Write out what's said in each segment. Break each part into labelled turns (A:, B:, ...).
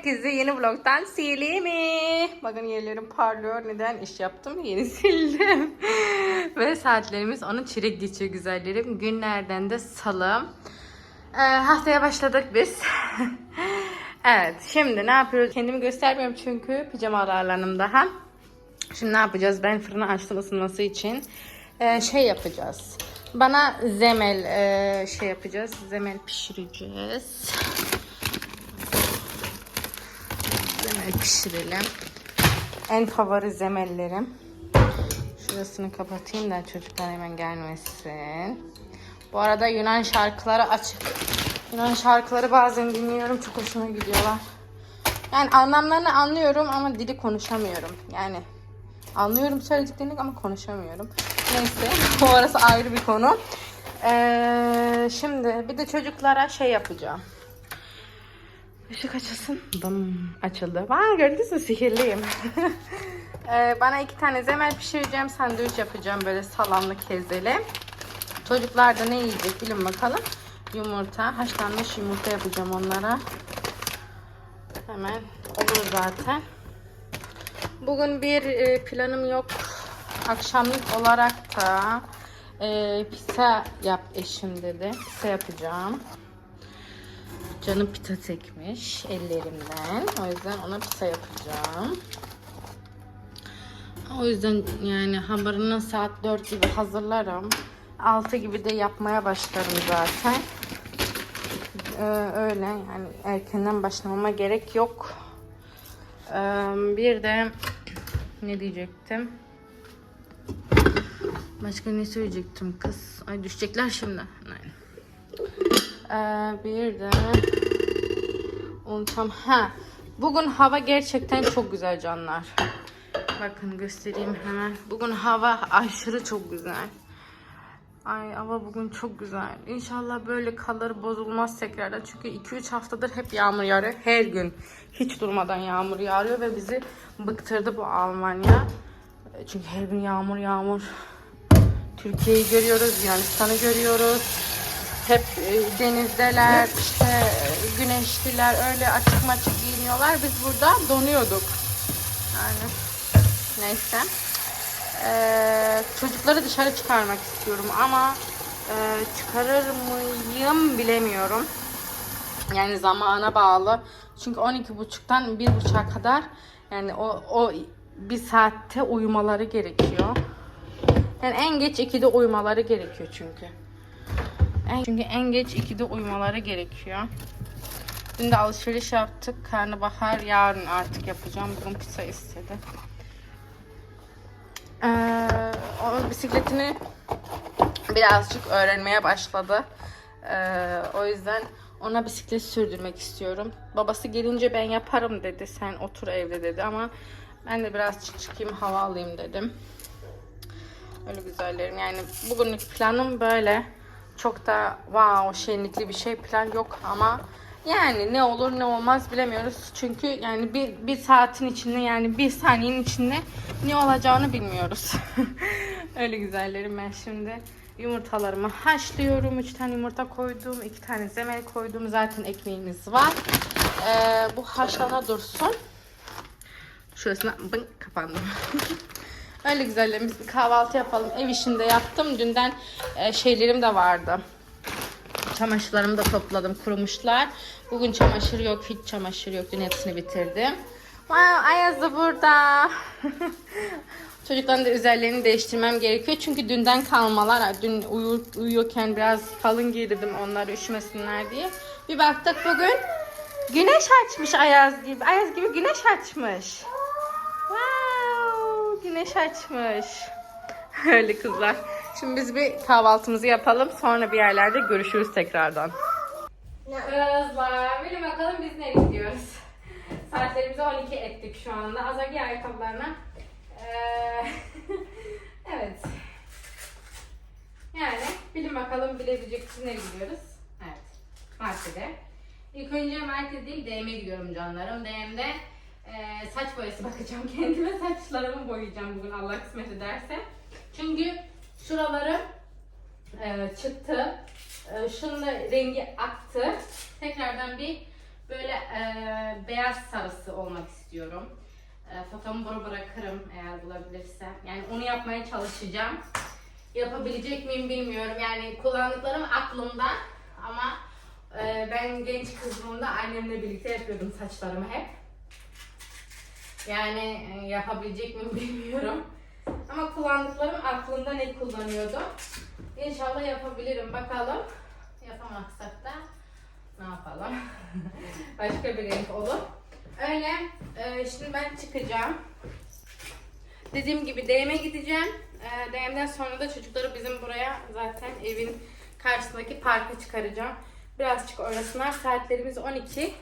A: Herkese yeni vlogdan silimi. Bakın yerlerim parlıyor. Neden iş yaptım? Yeni sildim. Ve saatlerimiz onun çilek geçiyor güzellerim. Günlerden de salı. Ee, haftaya başladık biz. evet şimdi ne yapıyoruz? Kendimi göstermiyorum çünkü pijamalarlanım daha. Şimdi ne yapacağız? Ben fırını açtım ısınması için. Ee, şey yapacağız. Bana zemel e, şey yapacağız. Zemel pişireceğiz. Zemel pişirelim. En favori zemellerim. Şurasını kapatayım da çocuklar hemen gelmesin. Bu arada Yunan şarkıları açık. Yunan şarkıları bazen dinliyorum. Çok hoşuma gidiyorlar. Yani anlamlarını anlıyorum ama dili konuşamıyorum. Yani anlıyorum söylediklerini ama konuşamıyorum. Neyse o arası ayrı bir konu. Ee, şimdi bir de çocuklara şey yapacağım. Işık açılsın. Bım açıldı. Vay gördünüz mü sihirliyim. Ee, bana iki tane zemel pişireceğim. Sandviç yapacağım böyle salamlı kezeli. Çocuklar da ne yiyecek bilin bakalım. Yumurta, haşlanmış yumurta yapacağım onlara. Hemen olur zaten. Bugün bir e, planım yok. Akşamlık olarak da e, pizza yap eşim dedi. Pizza yapacağım. Canım pita çekmiş ellerimden. O yüzden ona pizza yapacağım. O yüzden yani hamurunu saat 4 gibi hazırlarım. 6 gibi de yapmaya başlarım zaten. Ee, öyle yani erkenden başlamama gerek yok. Ee, bir de ne diyecektim? Başka ne söyleyecektim kız? Ay düşecekler şimdi. Aynen. Ee, bir de unuttum. Ha. Bugün hava gerçekten çok güzel canlar. Bakın göstereyim hemen. Bugün hava aşırı çok güzel. Ay hava bugün çok güzel. İnşallah böyle kalır bozulmaz tekrardan. Çünkü 2-3 haftadır hep yağmur yağıyor. Her gün hiç durmadan yağmur yağıyor ve bizi bıktırdı bu Almanya. Çünkü her gün yağmur yağmur. Türkiye'yi görüyoruz, Yunanistan'ı görüyoruz. Hep e, denizdeler, işte güneşliler öyle açık maçık giyiniyorlar. Biz burada donuyorduk. Yani neyse. Ee, çocukları dışarı çıkarmak istiyorum ama e, çıkarır mıyım bilemiyorum. Yani zamana bağlı. Çünkü 12.30'dan 1.30'a kadar yani o, o bir saatte uyumaları gerekiyor. Yani en geç 2'de uyumaları gerekiyor çünkü. En, çünkü en geç 2'de uyumaları gerekiyor. Dün de alışveriş yaptık. Karnabahar yarın artık yapacağım. Bugün pizza istedi. Ee, o bisikletini birazcık öğrenmeye başladı. Ee, o yüzden ona bisiklet sürdürmek istiyorum. Babası gelince ben yaparım dedi. Sen otur evde dedi ama ben de birazcık çıkayım hava alayım dedim. Öyle güzellerim. Yani bugünlük planım böyle. Çok da wow şenlikli bir şey plan yok ama yani ne olur ne olmaz bilemiyoruz. Çünkü yani bir, bir saatin içinde yani bir saniyenin içinde ne olacağını bilmiyoruz. Öyle güzellerim ben şimdi yumurtalarımı haşlıyorum. 3 tane yumurta koydum. 2 tane zemel koydum. Zaten ekmeğimiz var. Ee, bu haşlana dursun. Şurasına bın kapandım. Öyle güzellerim. Biz bir kahvaltı yapalım. Ev işinde yaptım. Dünden e, şeylerim de vardı. Çamaşırlarımı da topladım. Kurumuşlar. Bugün çamaşır yok. Hiç çamaşır yok. Dün hepsini bitirdim. Wow, Ayaz da burada. Çocukların da üzerlerini değiştirmem gerekiyor. Çünkü dünden kalmalar. Dün uyur, uyuyorken biraz kalın giydirdim onları üşümesinler diye. Bir baktık bugün güneş açmış Ayaz gibi. Ayaz gibi güneş açmış. Güneş açmış. Öyle kızlar. Şimdi biz bir kahvaltımızı yapalım. Sonra bir yerlerde görüşürüz tekrardan. Kızlar, bilin bakalım biz nereye gidiyoruz? Saatlerimizi 12 ettik şu anda. Azagi ayakkabılarına. Ee, evet. Yani bilin bakalım bilebilecek misiniz nereye gidiyoruz? Evet. Markete. İlk önce market değil DM'e gidiyorum canlarım. DM'de e, saç boyası bakacağım kendime. Saçlarımı boyayacağım bugün Allah kısmet ederse. Çünkü şuraları e, çıktı. E, şunun rengi aktı. Tekrardan bir böyle e, beyaz sarısı olmak istiyorum. E, fotomu bura bırakırım eğer bulabilirsem. Yani onu yapmaya çalışacağım. Yapabilecek miyim bilmiyorum. Yani kullandıklarım aklımda ama e, ben genç kızlığımda annemle birlikte yapıyordum saçlarımı hep. Yani e, yapabilecek miyim bilmiyorum. Ama kullandıklarım aklımda ne kullanıyordum. İnşallah yapabilirim. Bakalım. Yapamazsak da ne yapalım? Başka bir renk olur. Öyle. e, şimdi ben çıkacağım. Dediğim gibi DM'e gideceğim. E, DM'den sonra da çocukları bizim buraya zaten evin karşısındaki parka çıkaracağım. Birazcık oynasınlar. Saatlerimiz 12.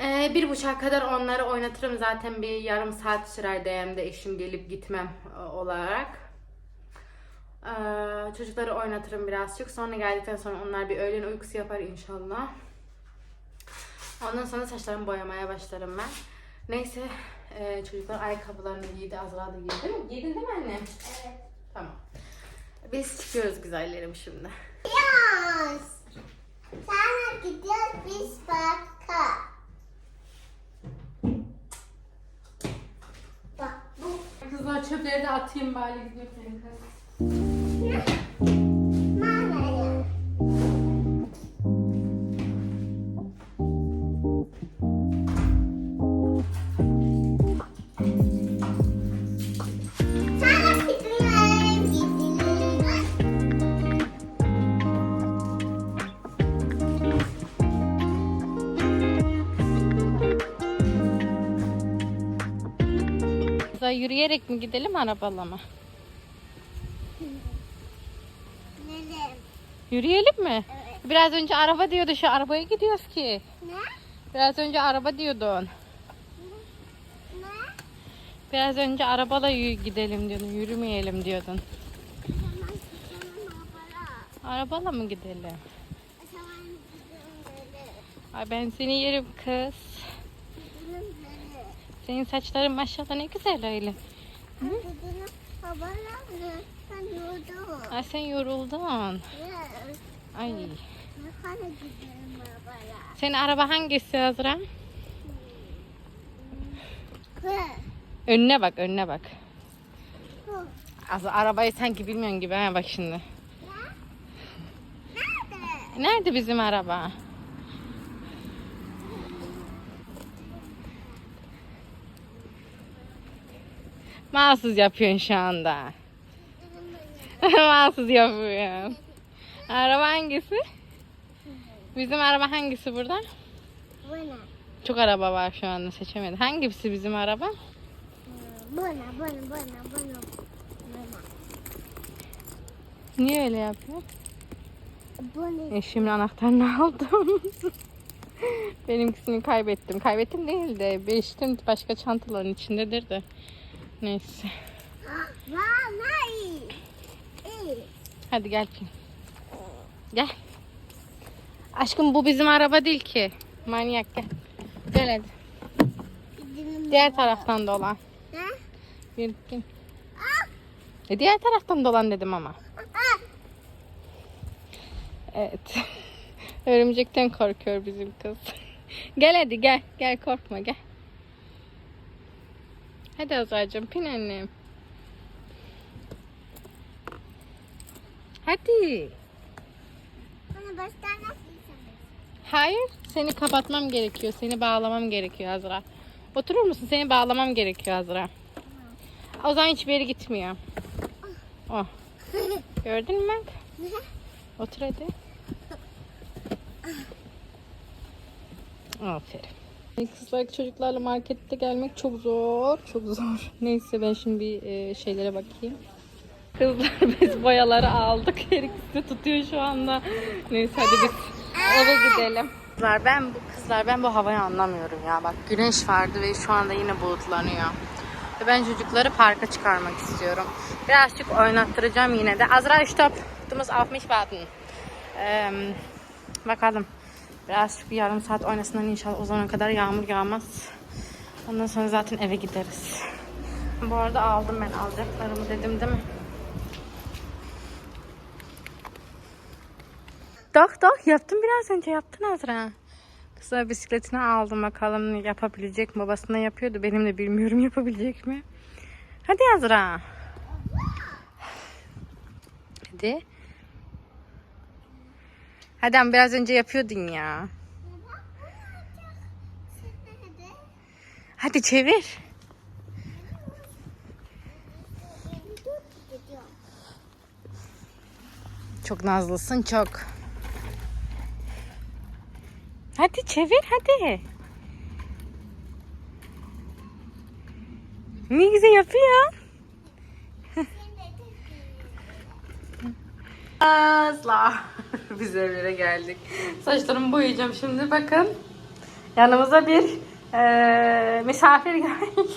A: Ee, bir buçuğa kadar onları oynatırım zaten bir yarım saat sürer DM'de eşim gelip gitmem e, olarak. Ee, çocukları oynatırım birazcık. Sonra geldikten sonra onlar bir öğlen uykusu yapar inşallah. Ondan sonra saçlarımı boyamaya başlarım ben. Neyse e, çocuklar ayakkabılarını giydi. Azra da giydi değil mi? Giydin değil mi anne?
B: Evet.
A: Tamam. Biz çıkıyoruz güzellerim şimdi.
B: Yaz. Sana gidiyoruz biz parka. Bak bu
A: Kızlar çöpleri de atayım bari gidiyor senin Yürüyerek mi gidelim arabayla mı? Yürüyelim mi?
B: Evet.
A: Biraz önce araba diyordu şu arabaya gidiyoruz ki.
B: Ne?
A: Biraz önce araba diyordun.
B: Ne?
A: Biraz önce arabala yü- gidelim diyordun. Yürümeyelim diyordun. Arabala mı gidelim? Ay ben seni yerim kız. Senin saçların maşallah ne güzel öyle.
B: Yoruldum.
A: Ay sen yoruldun. Ay. Senin araba hangisi Azra?
B: Hı.
A: Önüne bak önüne bak.
B: Hı.
A: Az arabayı sanki bilmiyorsun gibi ha bak şimdi.
B: Nerede?
A: Nerede bizim araba? Mahsus yapıyorsun şu anda. Mahsus yapıyorsun. Araba hangisi? Bizim araba hangisi burada?
B: Bu ne?
A: Çok araba var şu anda seçemedim. Hangisi bizim araba?
B: Ne? Bu ne? Bu ne?
A: Niye öyle yapıyor?
B: Bu ne?
A: Eşimin anahtarını aldım. Benimkisini kaybettim. Kaybettim değil de beştim başka çantaların içindedir de. Neyse. Hadi gel Pin. Gel. Aşkım bu bizim araba değil ki. Manyak gel. Gel hadi. Diğer taraftan dolan.
B: Ne?
A: Bir Pin. E diğer taraftan dolan dedim ama.
B: Ah.
A: Evet. Örümcekten korkuyor bizim kız. gel hadi gel. Gel korkma gel. Hadi Azra'cığım pin annem. Hadi.
B: Bana baştan nasıl?
A: Hayır. Seni kapatmam gerekiyor. Seni bağlamam gerekiyor Azra. Oturur musun? Seni bağlamam gerekiyor Azra. O zaman hiçbir yere gitmiyor. Oh. Gördün mü? Otur hadi. Aferin. Kızlar çocuklarla markette gelmek çok zor. Çok zor. Neyse ben şimdi bir e, şeylere bakayım. Kızlar biz boyaları aldık. Her ikisi tutuyor şu anda. Neyse hadi biz eve gidelim. Kızlar ben bu kızlar ben bu havayı anlamıyorum ya. Bak güneş vardı ve şu anda yine bulutlanıyor. Ve ben çocukları parka çıkarmak istiyorum. Birazcık oynattıracağım yine de. Azra stopp. Du musst auf mich bakalım. Birazcık bir yarım saat oynasınlar inşallah o zamana kadar yağmur yağmaz. Ondan sonra zaten eve gideriz. Bu arada aldım ben alacaklarımı dedim değil mi? Doch doch yaptım biraz önce yaptın Azra. Kızlar bisikletini aldım bakalım yapabilecek mi? Babasına yapıyordu. Benim de bilmiyorum yapabilecek mi? Hadi Azra. Hadi. Hadi ama biraz önce yapıyordun ya.
B: Hadi.
A: Çevir. Çok nazlısın çok. Hadi çevir hadi. Ne güzel yapıyor. Asla. Biz evlere geldik. Saçlarımı boyayacağım şimdi bakın. Yanımıza bir eee, misafir geldi.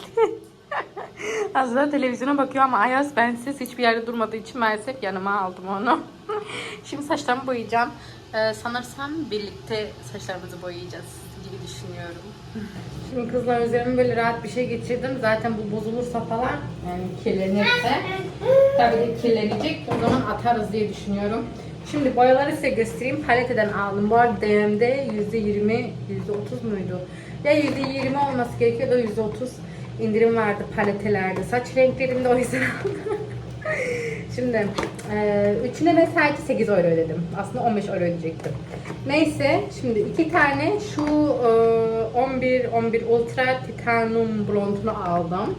A: Azra televizyona bakıyor ama Ayaz bensiz hiçbir yerde durmadığı için maalesef yanıma aldım onu. Şimdi saçlarımı boyayacağım. Ee, sanırsam birlikte saçlarımızı boyayacağız gibi düşünüyorum. Şimdi kızlar üzerime böyle rahat bir şey geçirdim. Zaten bu bozulursa falan yani kirlenirse tabii de kirlenecek. O zaman atarız diye düşünüyorum. Şimdi boyaları size göstereyim. Paleteden aldım. Bu arada DM'de %20, %30 muydu? Ya %20 olması gerekiyordu. %30 indirim vardı paletelerde. Saç renklerimde o yüzden. Şimdi e, üçüne ben sadece 8 euro ödedim. Aslında 15 euro ödeyecektim. Neyse şimdi iki tane şu e, 11 11 Ultra Titanium blondunu aldım.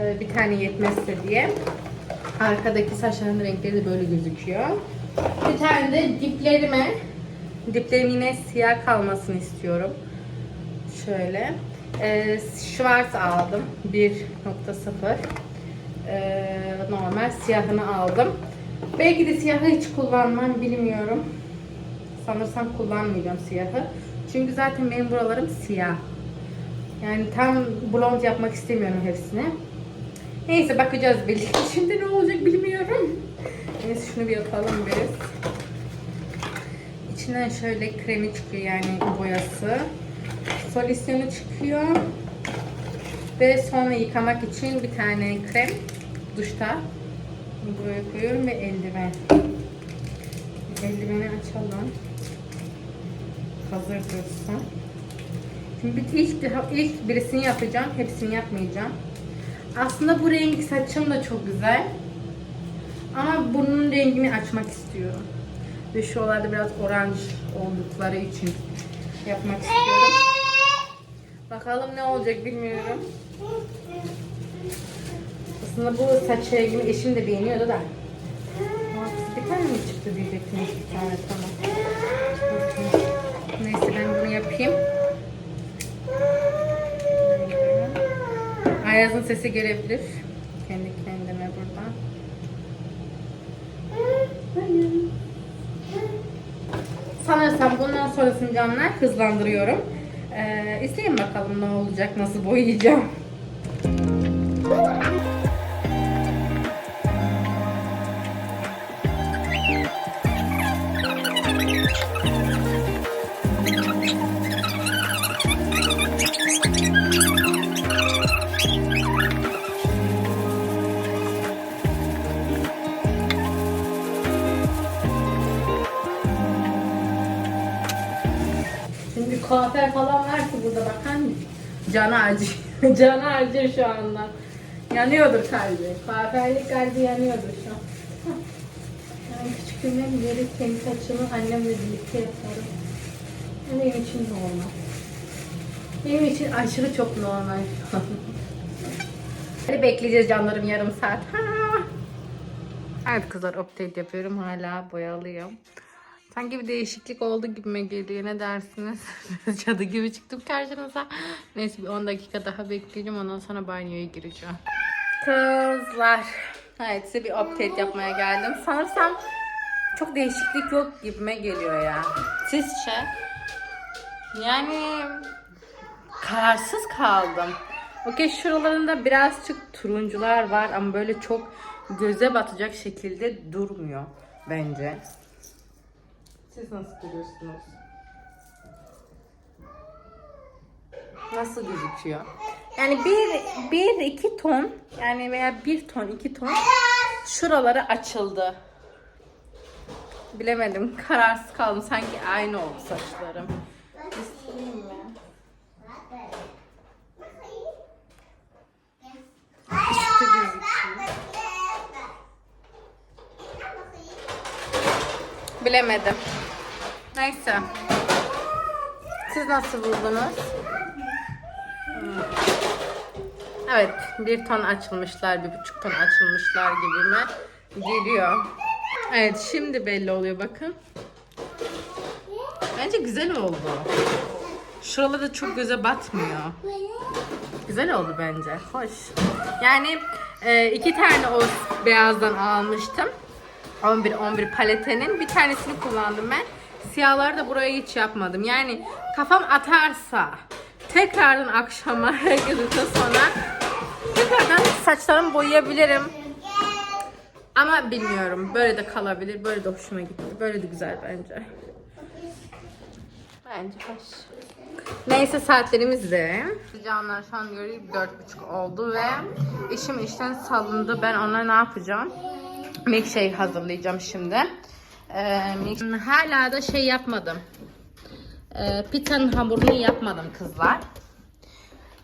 A: E, bir tane yetmezse diye. Arkadaki saçların renkleri de böyle gözüküyor. Bir tane de diplerime diplerim yine siyah kalmasını istiyorum. Şöyle. E, Schwarz aldım. 1.0 ee, normal siyahını aldım. Belki de siyahı hiç kullanmam bilmiyorum. Sanırsam kullanmayacağım siyahı. Çünkü zaten benim buralarım siyah. Yani tam blond yapmak istemiyorum hepsini. Neyse bakacağız birlikte. Şimdi ne olacak bilmiyorum. Neyse şunu bir yapalım biz. İçinden şöyle kremi çıkıyor yani boyası. Solüsyonu çıkıyor. Ve sonra yıkamak için bir tane krem duşta. Buraya koyuyorum ve eldiven. Eldiveni açalım. Hazır dursun. Şimdi ilk, ilk birisini yapacağım. Hepsini yapmayacağım. Aslında bu renk saçım da çok güzel. Ama bunun rengini açmak istiyorum. Ve şu oralarda biraz oranj oldukları için yapmak istiyorum. Bakalım ne olacak bilmiyorum. Aslında bu saç rengimi eşim de beğeniyordu da. Bir tane mi çıktı diyecektim. Bir tane tamam. Neyse ben bunu yapayım. Ayaz'ın sesi gelebilir. Kendi kendime buradan. Sanırsam bundan sonrasını canlar hızlandırıyorum. Ee, izleyin bakalım ne olacak, nasıl boyayacağım. Canı acıyor. canı acıyor şu anda. Yanıyordur kalbi. Kuaförlük kalbi yanıyordur şu an. Yani küçüklüğümden beri kendi saçımı annemle birlikte yaparım. Benim için normal. Benim için aşırı çok normal şu an. Hadi bekleyeceğiz canlarım yarım saat. Ha. Evet kızlar update yapıyorum. Hala boyalıyım. Sanki bir değişiklik oldu gibime geliyor. Ne dersiniz? Cadı gibi çıktım karşınıza. Neyse bir 10 dakika daha bekleyeceğim. Ondan sonra banyoya gireceğim. Kızlar. Evet size bir update yapmaya geldim. Sanırsam çok değişiklik yok gibime geliyor ya. Sizce? Yani kararsız kaldım. Okey şuralarında birazcık turuncular var ama böyle çok göze batacak şekilde durmuyor bence. Siz nasıl görüyorsunuz? Nasıl gözüküyor? Yani bir, bir iki ton yani veya bir ton iki ton şuraları açıldı. Bilemedim. Kararsız kaldım. Sanki aynı oldu saçlarım. bilemedim. Neyse. Siz nasıl buldunuz? Hmm. Evet, bir ton açılmışlar, bir buçuk ton açılmışlar gibime geliyor. Evet, şimdi belli oluyor bakın. Bence güzel oldu. Şuralarda çok göze batmıyor. Güzel oldu bence. Hoş. Yani e, iki tane o beyazdan almıştım. 11 11 paletenin bir tanesini kullandım ben. Siyahları da buraya hiç yapmadım. Yani kafam atarsa tekrardan akşama herkesten sonra tekrardan saçlarımı boyayabilirim. Ama bilmiyorum. Böyle de kalabilir. Böyle de hoşuma gitti. Böyle de güzel bence. Bence hoş. Neyse saatlerimiz de. Canlar şu an göre dört buçuk oldu ve işim işten salındı. Ben ona ne yapacağım? Milkshake hazırlayacağım şimdi. Ee, hala da şey yapmadım. Ee, pitanın hamurunu yapmadım kızlar.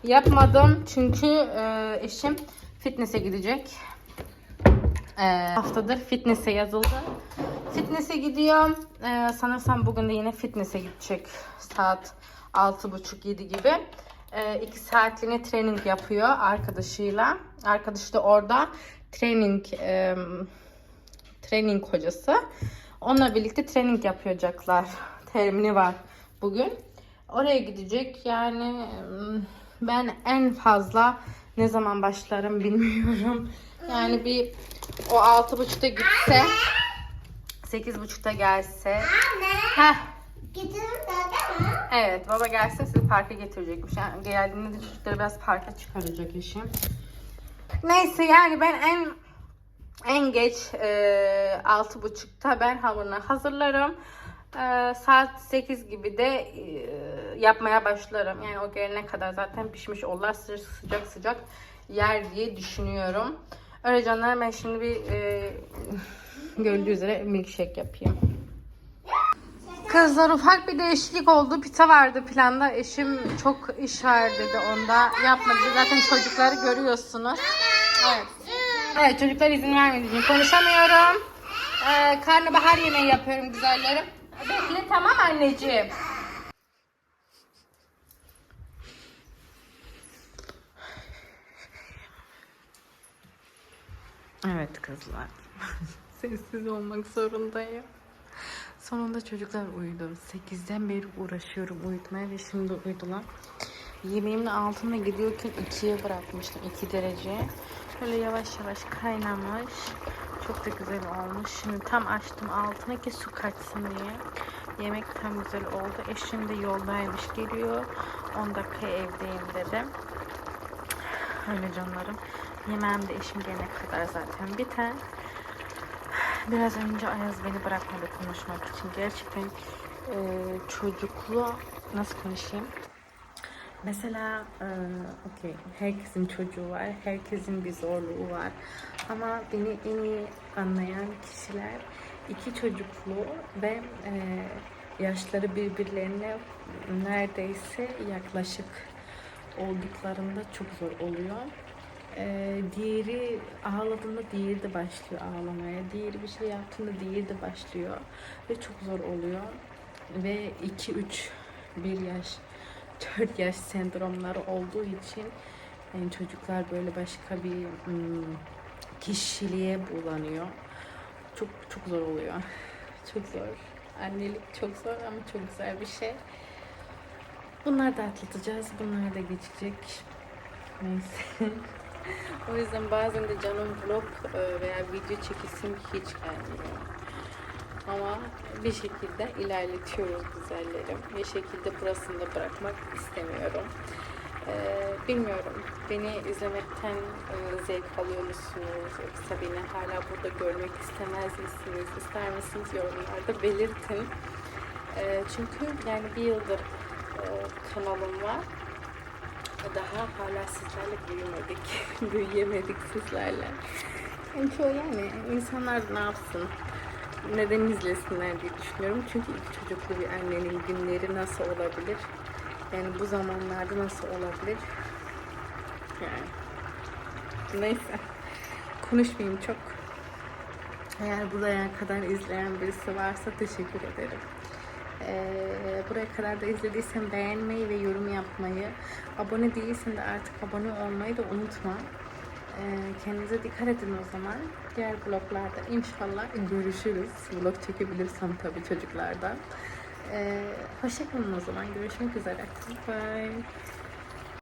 A: Yapmadım çünkü e, eşim fitness'e gidecek. Ee, haftadır fitness'e yazıldı. Fitness'e gidiyor. Ee, sanırsam bugün de yine fitness'e gidecek. Saat 6.30-7 gibi. Ee, iki saatliğine training yapıyor arkadaşıyla. Arkadaşı da orada training e, training hocası. Onunla birlikte training yapacaklar. Termini var bugün. Oraya gidecek. Yani ben en fazla ne zaman başlarım bilmiyorum. Yani bir o altı buçukta gitse sekiz buçukta gelse Heh,
B: dedi mi?
A: evet baba gelse sizi parka getirecekmiş. Yani geldiğinde de çocukları biraz parka çıkaracak eşim. Neyse yani ben en en geç e, altı buçukta ben hamurunu hazırlarım. E, saat 8 gibi de e, yapmaya başlarım. Yani o gelene kadar zaten pişmiş olurlar sıcak sıcak, sıcak yer diye düşünüyorum. Öyle canlar ben şimdi bir e, gördüğü üzere milkshake yapayım. Kızlar ufak bir değişiklik oldu. Pita vardı planda. Eşim çok iş var dedi onda. Yapmadı. Zaten çocukları görüyorsunuz. Evet. Evet çocuklar izin vermediği için konuşamıyorum. Ee, karnabahar yemeği yapıyorum güzellerim. Bekle tamam anneciğim. Evet kızlar. Sessiz olmak zorundayım. Sonunda çocuklar uyudu. 8'den beri uğraşıyorum uyutmaya ve şimdi uyudular. Yemeğimin altına gidiyorken 2'ye bırakmıştım. 2 dereceye. Böyle yavaş yavaş kaynamış. Çok da güzel olmuş. Şimdi tam açtım altına ki su kaçsın diye. Yemek tam güzel oldu. Eşim de yoldaymış geliyor. 10 dakika evdeyim dedim. Öyle canlarım. Yemeğim de eşim gelene kadar zaten biter. Biraz önce Ayaz beni bırakmadı konuşmak için. Gerçekten e, çocuklu nasıl konuşayım? Mesela e, okey herkesin çocuğu var, herkesin bir zorluğu var. Ama beni en iyi anlayan kişiler iki çocuklu ve e, yaşları birbirlerine neredeyse yaklaşık olduklarında çok zor oluyor. Ee, diğeri ağladığında diğeri de başlıyor ağlamaya. Diğeri bir şey yaptığında diğeri de başlıyor. Ve çok zor oluyor. Ve 2, 3, 1 yaş, 4 yaş sendromları olduğu için yani çocuklar böyle başka bir hmm, kişiliğe bulanıyor. Çok çok zor oluyor. Çok zor. Annelik çok zor ama çok güzel bir şey. Bunları da atlatacağız. Bunlar da geçecek. Neyse. o yüzden bazen de canım vlog e, veya video çekilsin hiç gelmiyor. Ama bir şekilde ilerletiyoruz güzellerim. Bir şekilde burasını da bırakmak istemiyorum. Ee, bilmiyorum. Beni izlemekten e, zevk alıyor musunuz? Yoksa beni hala burada görmek istemez misiniz? İster misiniz? Yorumlarda belirtin. Ee, çünkü yani bir yıldır e, kanalım var. Daha hala sizlerle büyümedik. Büyüyemedik sizlerle. Çoğu yani insanlar ne yapsın? Neden izlesinler diye düşünüyorum. Çünkü ilk çocuklu bir annenin günleri nasıl olabilir? Yani bu zamanlarda nasıl olabilir? Yani neyse. Konuşmayayım çok. Eğer buraya kadar izleyen birisi varsa teşekkür ederim. Ee, buraya kadar da izlediysen beğenmeyi ve yorum yapmayı, abone değilsen de artık abone olmayı da unutma. Ee, kendinize dikkat edin o zaman. Diğer vloglarda inşallah görüşürüz. Vlog çekebilirsem tabii çocuklardan. Ee, hoşçakalın o zaman. Görüşmek üzere. Bye.